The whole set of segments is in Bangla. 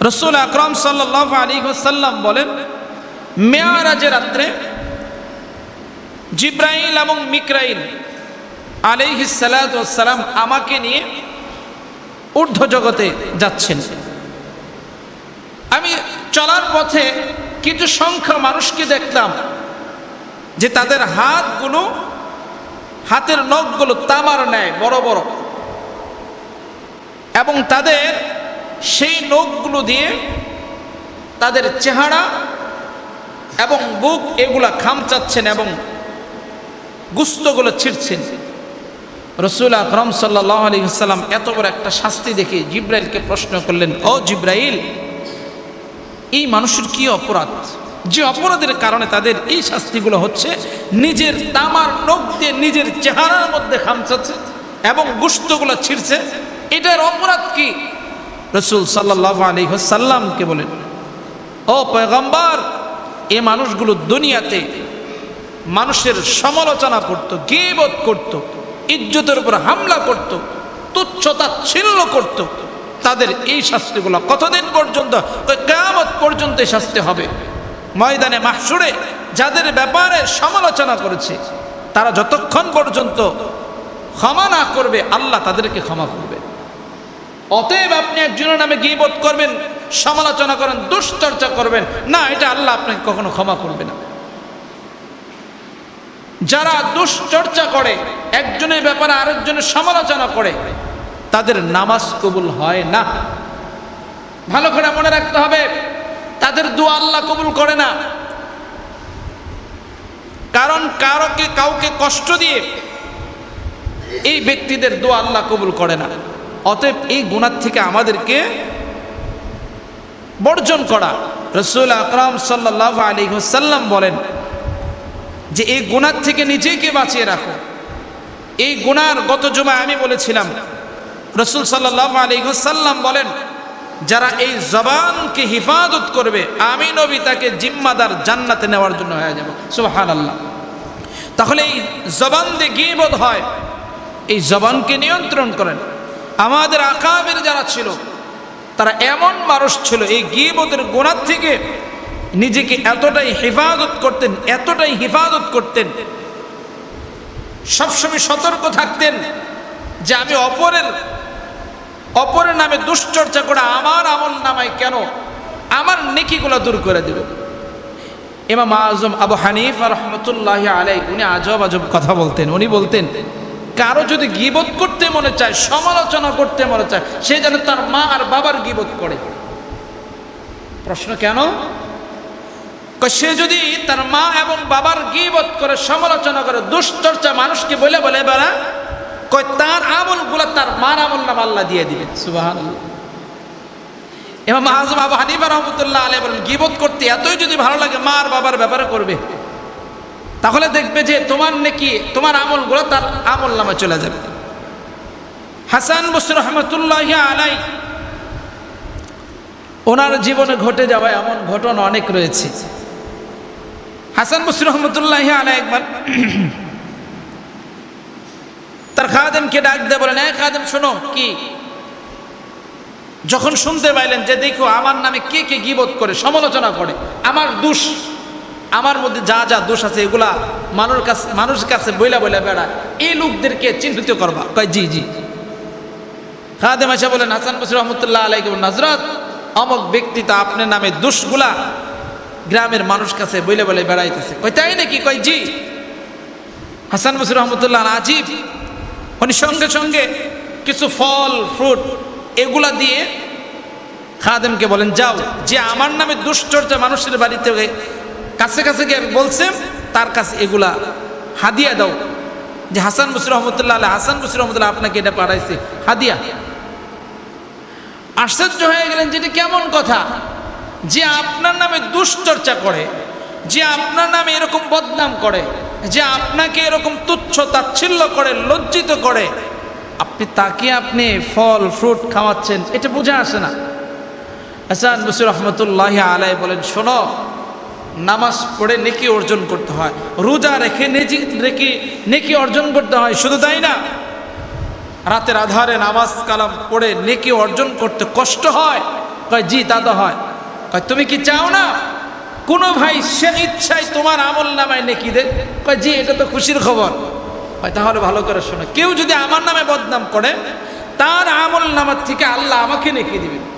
রসুল আকরম সাল্লাহ আলী সাল্লাম বলেন, মেয়ারাজের রাত্রে জিব্রাইল এবং মিকরাইল আলিহিসালাম আমাকে নিয়ে ঊর্ধ্ব জগতে যাচ্ছেন। আমি চলার পথে কিছু সংখ্যা মানুষকে দেখলাম যে তাদের হাতগুলো, হাতের নখগুলো তামার নেয় বড় বড়। এবং তাদের সেই নখগুলো দিয়ে তাদের চেহারা এবং বুক এগুলা খামচাচ্ছেন এবং গুস্তগুলো ছিঁড়ছেন। রসুল আকরম সাল্লাহ আলী সাল্লাম এত বড় একটা শাস্তি দেখে জিব্রাইলকে প্রশ্ন করলেন, ও জিব্রাইল, এই মানুষের কি অপরাধ? যে অপরাধের কারণে তাদের এই শাস্তিগুলো হচ্ছে, নিজের তামার নখ দিয়ে নিজের চেহারার মধ্যে খামচাচ্ছে এবং গুস্তগুলো ছিঁড়ছে। এটার অপরাধ কি? রসুল সাল্লাহ আলী সাল্লামকে বলেন, ও পয়গম্বর, এ মানুষগুলো দুনিয়াতে মানুষের সমালোচনা করত, গিবত করত, ইজ্জতের উপর হামলা করত তুচ্ছতা ছিন্ন করত। তাদের এই শাস্তিগুলো কতদিন পর্যন্ত কেয়ামত পর্যন্ত শাস্তি হবে? ময়দানে মাহসুরে যাদের ব্যাপারে সমালোচনা করেছে, তারা যতক্ষণ পর্যন্ত ক্ষমা না করবে, আল্লাহ তাদেরকে ক্ষমা করবে। অতএব আপনি একজনের নামে গিবত করবেন, সমালোচনা করেন, দুশ্চর্চা করবেন, না, এটা আল্লাহ আপনাকে কখনো ক্ষমা করবে না। যারা দুশ্চর্চা করে, একজনের ব্যাপারে আরেকজনের সমালোচনা করে, তাদের নামাজ কবুল হয় না। ভালো করে মনে রাখতে হবে, তাদের দোয়া আল্লাহ কবুল করে না। কারণ কারোকে, কাউকে কষ্ট দিয়ে এই ব্যক্তিদের দোয়া আল্লাহ কবুল করে না। অতএব এই গুণার থেকে আমাদেরকে বর্জন করা। রসুল আকরাম সাল্লাহ আলী সাল্লাম বলেন যে, এই গুণার থেকে নিজেকে বাঁচিয়ে রাখো। এই গুণার গত জমায় আমি বলেছিলাম, রসুল সাল্লাহ আলী সাল্লাম বলেন, যারা এই জবানকে হিফাজত করবে, আমি নবী তাকে জিম্মাদার জান্নাতে নেওয়ার জন্য হয়ে যাব। সুহান আল্লাহ তাহলে এই জবান দিয়ে গিবোধ হয়। এই জবানকে নিয়ন্ত্রণ করেন। আমাদের আকাবের যারা ছিল, তারা এমন মানুষ ছিল, এই গিবতের গোনার থেকে নিজেকে এতটাই হেফাজত করতেন, এতটাই হেফাজত করতেন, সবসময় সতর্ক থাকতেন যে আমি অপরের অপরের নামে দুশ্চর্চা করে আমার আমল নামায় কেন আমার নেকিগুলো দূর করে দেবে? এমাম আজম আবু হানিফ আর রহমতুল্লাহ আলাই উনি আজব আজব কথা বলতেন। উনি বলতেন কারও যদি গিবোধ করতে মনে চায়, সমালোচনা করতে মনে চায়, সে যেন তার মা আর বাবার গিবোধ করে। প্রশ্ন কেন? সে যদি তার মা এবং বাবার গিবোধ করে, সমালোচনা করে, দুশ্চর্চা মানুষকে বলে বলে বেড়া, কয়, তার আমলগুলা তার মার আমল নাম আল্লাহ দিয়ে দিবেন সুবাহ এবার আজম আবু হানিফা রহমতুল্লাহ আলাই বলেন গিবোধ করতে এতই যদি ভালো লাগে, মা আর বাবার ব্যাপারে করবে। তাহলে দেখবে যে তোমার নাকি, তোমার আমলগুলো তার আমল নামে চলে যাবে। হাসান বসির রহমতুল্লাহ আলাই, ওনার জীবনে ঘটে যাওয়া এমন ঘটনা অনেক রয়েছে। হাসান বসির রহমতুল্লাহ আলাই একবার, তার খাদেমকে ডাক দিয়ে বলেন এক খাদেম, শোনো, কি? যখন শুনতে পাইলেন যে, দেখো, আমার নামে কে কে গিবোধ করে, সমালোচনা করে, আমার দুষ আমার মধ্যে যা যা দোষ আছে এগুলা মানুষ কাছে মানুষের কাছে বইলা বইলা বেড়া এই লোকদেরকে চিহ্নিত করবা। কয়, জি জি। খাদেম আশা বলেন, হাসান বসির রহমতুল্লাহ আলাইকে নজরত, অমক ব্যক্তি তো আপনার নামে দোষগুলা গ্রামের মানুষ কাছে বইলে বলে বেড়াইতেছে। কই তাই নাকি? কয়, জি। হাসান বসির রহমতুল্লাহ আজিব, উনি সঙ্গে সঙ্গে কিছু ফল, ফ্রুট এগুলা দিয়ে খাদেমকে বলেন, যাও, যে আমার নামে দুশ্চর্চা মানুষের বাড়িতে কাছে কাছে গিয়ে বলছে, তার কাছে এগুলা হাদিয়া দাও। যে হাসান বসির রহমতুল্লাহ আল্লাহ হাসান বসির রহমতুল্লাহ আপনাকে এটা পাঠাইছে, হাদিয়া। আশ্চর্য হয়ে গেলেন যেটা কেমন কথা? যে আপনার নামে দুশ্চর্চা করে, যে আপনার নামে এরকম বদনাম করে, যে আপনাকে এরকম তুচ্ছ তাচ্ছিল্য করে, লজ্জিত করে, আপনি তাকে আপনি ফল, ফ্রুট খাওয়াচ্ছেন, এটা বোঝা আসে না। হাসান বসির রহমতুল্লাহ আলাই বলেন, শোনো নামাজ পড়ে নেকি অর্জন করতে হয়। রোজা রেখে নেকি রেখে নেকি অর্জন করতে হয়, শুধু তাই না? রাতের আধারে নামাজ কালাম পড়ে নেকি অর্জন করতে কষ্ট হয়। কয়, জি, তা তো হয়। কয়, তুমি কি চাও না? কোনো ভাই সে ইচ্ছায় তোমার আমল নামায় নেকি দে। কয়, জি, এটা তো খুশির খবর। কয়, তাহলে ভালো করে শোনো। কেউ যদি আমার নামে বদনাম করে, তার আমল নামার থেকে আল্লাহ আমাকে নেকি দিবেন।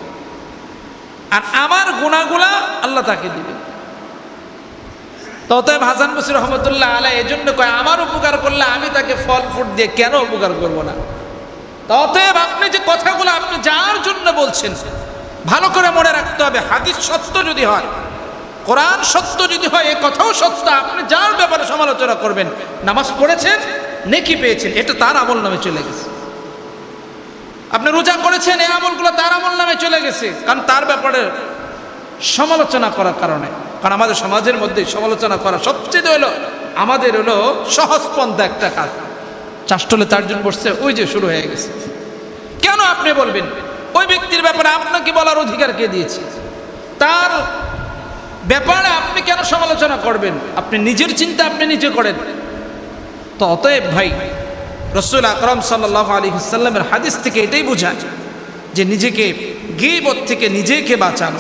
আর আমার গুণাগুলা আল্লাহ তাকে দিবেন। ততএব হাসান বসির রহমতুল্লাহ আলাই এই জন্য কয়, আমার উপকার করলে আমি তাকে ফল ফুট দিয়ে কেন উপকার করব না? ততএব আপনি যে কথাগুলো আপনি যার জন্য বলছেন, ভালো করে মনে রাখতে হবে, হাদিস সত্য যদি হয়, কোরআন সত্য যদি হয়, এ কথাও সত্য, আপনি যার ব্যাপারে সমালোচনা করবেন, নামাজ পড়েছেন, নেকি পেয়েছেন, এটা তার আমল নামে চলে গেছে। আপনি রোজা করেছেন, এই আমলগুলো তার আমল নামে চলে গেছে, কারণ তার ব্যাপারে সমালোচনা করার কারণে। কারণ আমাদের সমাজের মধ্যে সমালোচনা করা সবচেয়ে হলো, আমাদের হলো সহজ পন্থা একটা কাজ। চাষটলে চারজন বসছে, ওই যে শুরু হয়ে গেছে। কেন আপনি বলবেন? ওই ব্যক্তির ব্যাপারে আপনাকে বলার অধিকার কে দিয়েছে? তার ব্যাপারে আপনি কেন সমালোচনা করবেন? আপনি নিজের চিন্তা আপনি নিজে করেন। তো অতএব ভাই, রসুল আকরম সাল্লাহ আলী সাল্লামের হাদিস থেকে এটাই বোঝায় যে নিজেকে গিবত থেকে নিজেকে বাঁচানো।